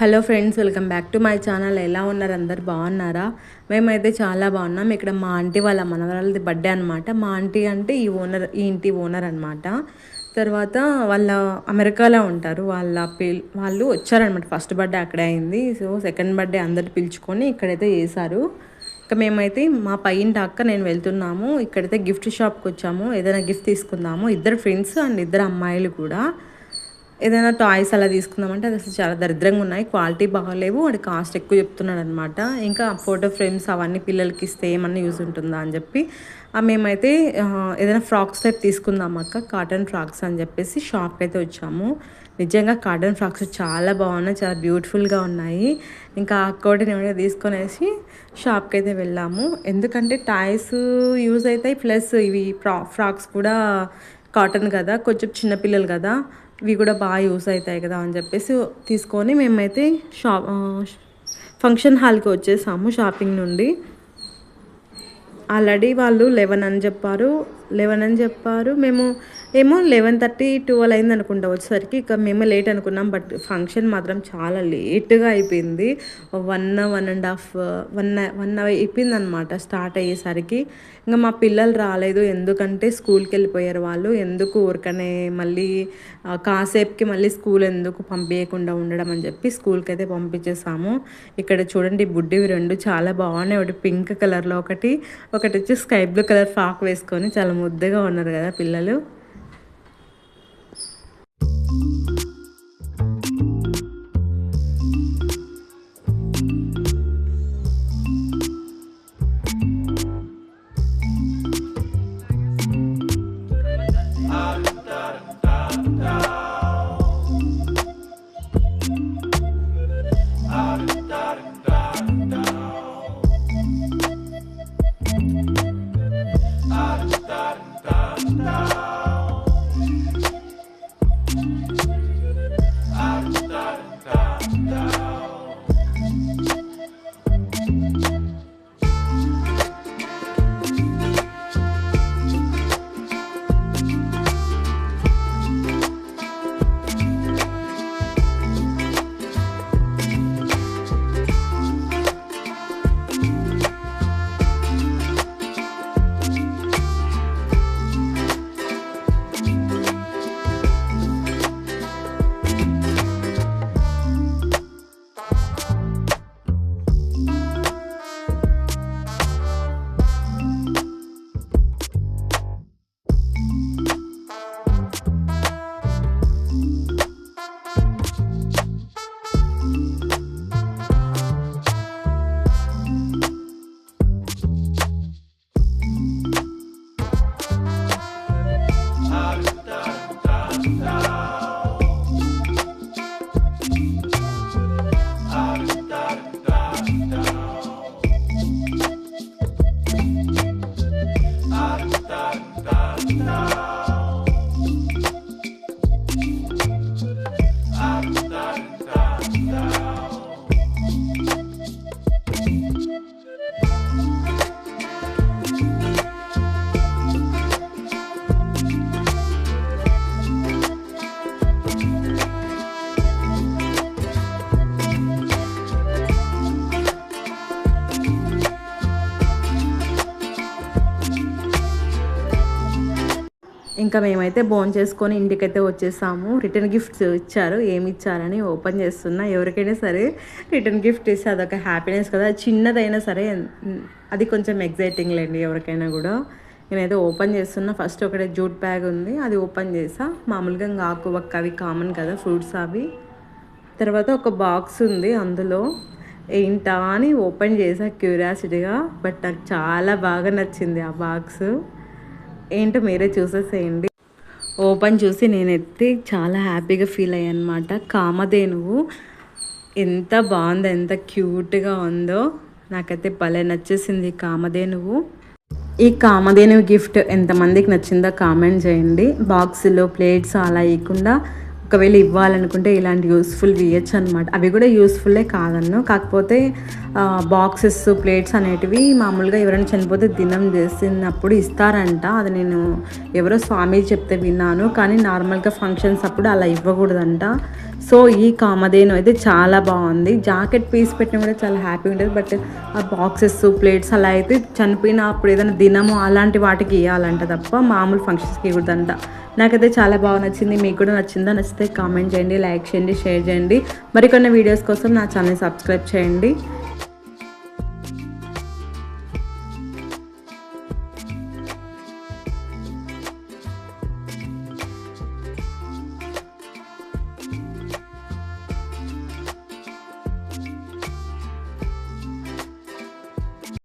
Hello friends welcome back to my channel. ఎలా ఉన్నారు? అందరు బాగున్నారా? మేమైతే చాలా బాగున్నాం. ఇక్కడ మా ఆంటీ వాళ్ళ మనవరాలది బర్త్డే అనమాట మా ఆంటీ అంటే ఈ ఓనర్ ఈ ఇంటి ఓనర్ అనమాట తర్వాత వాళ్ళ అమెరికాలో ఉంటారు. వాళ్ళ పిల్ వాళ్ళు వచ్చారనమాట ఫస్ట్ బర్త్డే అక్కడే అయింది. సో సెకండ్ బర్త్డే అందరు పిలుచుకొని ఇక్కడైతే చేశారు. ఇక మేమైతే మా పైంటి అక్క నేను వెళ్తున్నాము. ఇక్కడైతే గిఫ్ట్ షాప్కి వచ్చాము. ఏదైనా గిఫ్ట్ తీసుకుందాము. ఇద్దరు ఫ్రెండ్స్ అండ్ ఇద్దరు అమ్మాయిలు కూడా. ఏదైనా టాయ్స్ అలా తీసుకుందామంటే అది అసలు చాలా దరిద్రంగా ఉన్నాయి. క్వాలిటీ బాగాలేవు. వాడు కాస్ట్ ఎక్కువ చెప్తున్నాడు అనమాట ఇంకా ఫోటో ఫ్రేమ్స్ అవన్నీ పిల్లలకి ఇస్తే ఏమన్నా యూజ్ ఉంటుందా అని చెప్పి. మేమైతే ఏదైనా ఫ్రాక్స్ టైప్ తీసుకుందాం అక్క. కాటన్ ఫ్రాక్స్ అని చెప్పేసి షాప్కి అయితే వచ్చాము. నిజంగా కాటన్ ఫ్రాక్స్ చాలా బాగున్నాయి. చాలా బ్యూటిఫుల్గా ఉన్నాయి. ఇంకా అక్కోటి ఏమైనా తీసుకొనేసి షాప్కి అయితే వెళ్ళాము. ఎందుకంటే టాయ్స్ యూజ్ అవుతాయి. ప్లస్ ఇవి ఫ్రా ఫ్రాక్స్ కూడా కాటన్ కదా. కొంచెం చిన్నపిల్లలు కదా. ఇవి కూడా బాగా యూస్ అవుతాయి కదా అని చెప్పేసి తీసుకొని మేమైతే షాప్ ఫంక్షన్ హాల్కి వచ్చేసాము షాపింగ్ నుండి. ఆల్రెడీ వాళ్ళు లెవెన్ అని చెప్పారు. లెవెన్ అని చెప్పారు. మేము ఏమో లెవెన్ థర్టీ ట్వెల్వ్ అయింది అనుకుంటా వచ్చేసరికి. ఇక మేము లేట్ అనుకున్నాం బట్ ఫంక్షన్ మాత్రం చాలా లేట్గా అయిపోయింది. One one and half one one అయిపోయింది అనమాట స్టార్ట్ అయ్యేసరికి. ఇంకా మా పిల్లలు రాలేదు ఎందుకంటే స్కూల్కి వెళ్ళిపోయారు వాళ్ళు. ఎందుకు ఊరికనే మళ్ళీ కాసేపుకి మళ్ళీ స్కూల్ ఎందుకు పంపించకుండా ఉండడం అని చెప్పి స్కూల్కి అయితే పంపించేసాము. ఇక్కడ చూడండి బుడ్డివి రెండు చాలా బాగున్నాయి. ఒకటి పింక్ కలర్లో ఒకటి ఒకటి వచ్చి స్కై బ్లూ కలర్ ఫ్రాక్ వేసుకొని చాలా ముద్దగా ఉన్నారు కదా పిల్లలు. Santa. ఇంకా మేమైతే బోన్ చేసుకొని ఇంటికైతే వచ్చేసాము. రిటర్న్ గిఫ్ట్స్ ఇచ్చారు. ఏమి ఇచ్చారని ఓపెన్ చేస్తున్నా. ఎవరికైనా సరే రిటర్న్ గిఫ్ట్ ఇస్తే అదొక హ్యాపీనెస్ కదా. చిన్నదైనా సరే అది కొంచెం ఎగ్జైటింగ్ లేండి ఎవరికైనా కూడా. నేనైతే ఓపెన్ చేస్తున్నా. ఫస్ట్ ఒకటే జూట్ బ్యాగ్ ఉంది. అది ఓపెన్ చేసా. మామూలుగా ఇంకా ఆకు ఒక్క అవి కామన్ కదా ఫ్రూట్స్ అవి. తర్వాత ఒక బాక్స్ ఉంది అందులో. ఏంటా అని ఓపెన్ చేసా క్యూరియాసిటీగా బట్ నాకు చాలా బాగా నచ్చింది ఆ బాక్స్ ఏంటో మీరే చూసేసేయండి. ఓపెన్ చూసి నేనైతే చాలా హ్యాపీగా ఫీల్ అయ్యాను అనమాట కామధేనువు ఎంత బాగుందో ఎంత క్యూట్గా ఉందో. నాకైతే భలే నచ్చేసింది కామధేనువు. ఈ కామధేనువు గిఫ్ట్ ఎంతమందికి నచ్చిందో కామెంట్ చేయండి. బాక్సులో ప్లేట్స్ అలా ఇవ్వకుండా ఒకవేళ ఇవ్వాలనుకుంటే ఇలాంటి యూస్ఫుల్ ఇవ్వచ్చు అనమాట అవి కూడా యూస్ఫుల్లే కాదన్ను. కాకపోతే బాక్సెస్ ప్లేట్స్ అనేటివి మామూలుగా ఎవరైనా చనిపోతే దినం చేసినప్పుడు ఇస్తారంట. అది నేను ఎవరో స్వామి చెప్తే విన్నాను. కానీ నార్మల్గా ఫంక్షన్స్ అప్పుడు అలా ఇవ్వకూడదంట. సో ఈ కామధేను అయితే చాలా బాగుంది. జాకెట్ పీస్ పెట్టిన కూడా చాలా హ్యాపీగా ఉంటుంది. బట్ ఆ బాక్సెస్ ప్లేట్స్ అలా అయితే చనిపోయిన అప్పుడు ఏదైనా దినము అలాంటి వాటికి ఇవ్వాలంట తప్ప మామూలు ఫంక్షన్స్కి ఇవ్వదంట నాకైతే చాలా బాగా నచ్చింది మీకు కూడా నచ్చిందా నచ్చితే కామెంట్ చేయండి లైక్ చేయండి షేర్ చేయండి. మరికొన్ని వీడియోస్ కోసం నా ఛానల్ సబ్స్క్రైబ్ చేయండి.